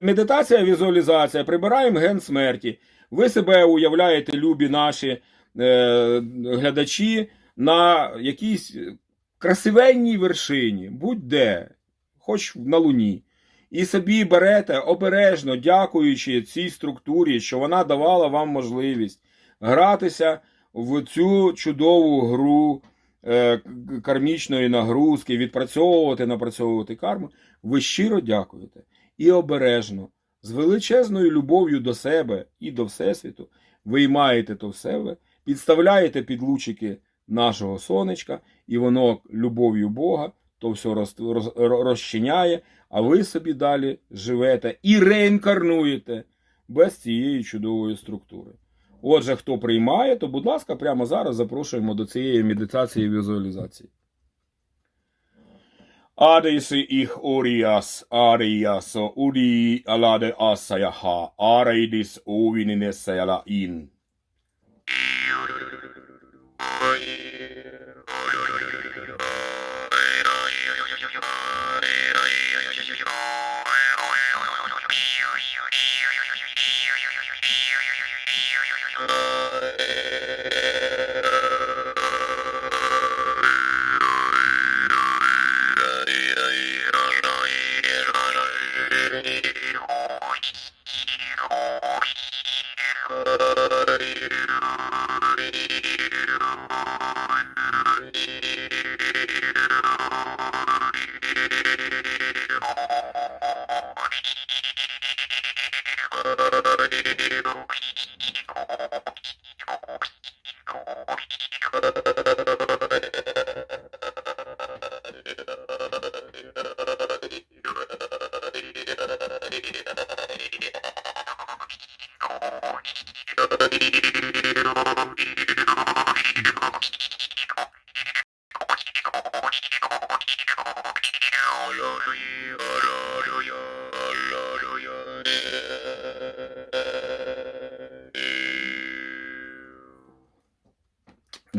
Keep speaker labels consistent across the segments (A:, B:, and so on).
A: Медитація, візуалізація, прибираємо ген смерті. Ви себе уявляєте, любі наші е, глядачі, на якійсь красивенній вершині, будь-де, хоч на Луні. І собі берете обережно, дякуючи цій структурі, що вона давала вам можливість гратися в цю чудову гру е, кармічної нагрузки, відпрацьовувати, напрацьовувати карму. Ви щиро дякуєте і обережно, з величезною любов'ю до себе і до Всесвіту, виймаєте то в себе, підставляєте під лучики нашого сонечка, і воно любов'ю Бога то все роз, роз, розчиняє, а ви собі далі живете і реінкарнуєте без цієї чудової структури. Отже, хто приймає, то, будь ласка, прямо зараз запрошуємо до цієї медитації і візуалізації. Adisi ih urias ariaso uri alade asayaha araidis uvininessa jala in. Thank you.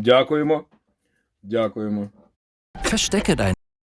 A: Дякуємо. Дякуємо.
B: Verstecke dein